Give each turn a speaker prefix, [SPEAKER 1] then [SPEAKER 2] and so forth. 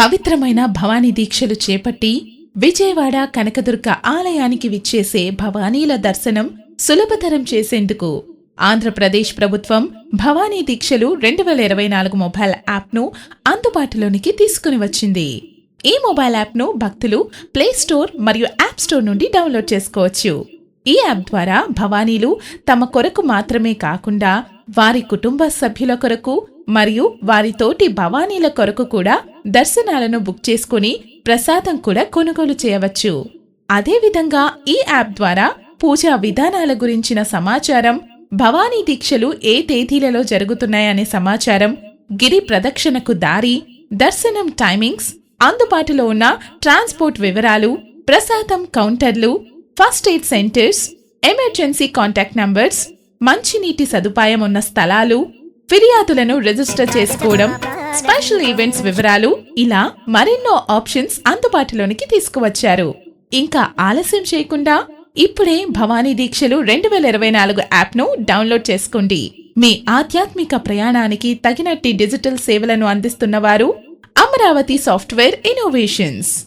[SPEAKER 1] పవిత్రమైన భవానీ దీక్షలు చేపట్టి విజయవాడ కనకదుర్గ ఆలయానికి విచ్చేసే భవానీల దర్శనం సులభతరం చేసేందుకు ఆంధ్రప్రదేశ్ ప్రభుత్వం భవానీ దీక్షలు రెండు వేల ఇరవై నాలుగు మొబైల్ యాప్ను అందుబాటులోనికి తీసుకుని వచ్చింది. ఈ మొబైల్ యాప్ను భక్తులు ప్లే స్టోర్ మరియు యాప్ స్టోర్ నుండి డౌన్లోడ్ చేసుకోవచ్చు. ఈ యాప్ ద్వారా భవానీలు తమ కొరకు మాత్రమే కాకుండా వారి కుటుంబ సభ్యుల కొరకు మరియు వారి తోటి భవానీల కొరకు కూడా దర్శనాలను బుక్ చేసుకుని ప్రసాదం కూడా కొనుగోలు చేయవచ్చు. అదేవిధంగా ఈ యాప్ ద్వారా పూజా విధానాల గురించిన సమాచారం భవానీ దీక్షలు ఏ తేదీలలో జరుగుతున్నాయనే సమాచారం గిరి ప్రదక్షిణకు దారి దర్శనం టైమింగ్స్ అందుబాటులో ఉన్న ట్రాన్స్పోర్ట్ వివరాలు ప్రసాదం కౌంటర్లు first aid centres emergency contact numbers మంచినీటి సదుపాయం ఉన్న స్థలాలు ఫిర్యాదులను రిజిస్టర్ చేసుకోవడం స్పెషల్ ఈవెంట్స్ వివరాలు ఇలా మరెన్నో ఆప్షన్స్ అందుబాటులోనికి తీసుకువచ్చారు. ఇంకా ఆలస్యం చేయకుండా ఇప్పుడే భవానీ దీక్షలు రెండు వేల ఇరవై నాలుగు యాప్ను డౌన్లోడ్ చేసుకోండి. మీ ఆధ్యాత్మిక ప్రయాణానికి తగినట్టి డిజిటల్ సేవలను అందిస్తున్నవారు అమరావతి సాఫ్ట్వేర్ ఇన్నోవేషన్స్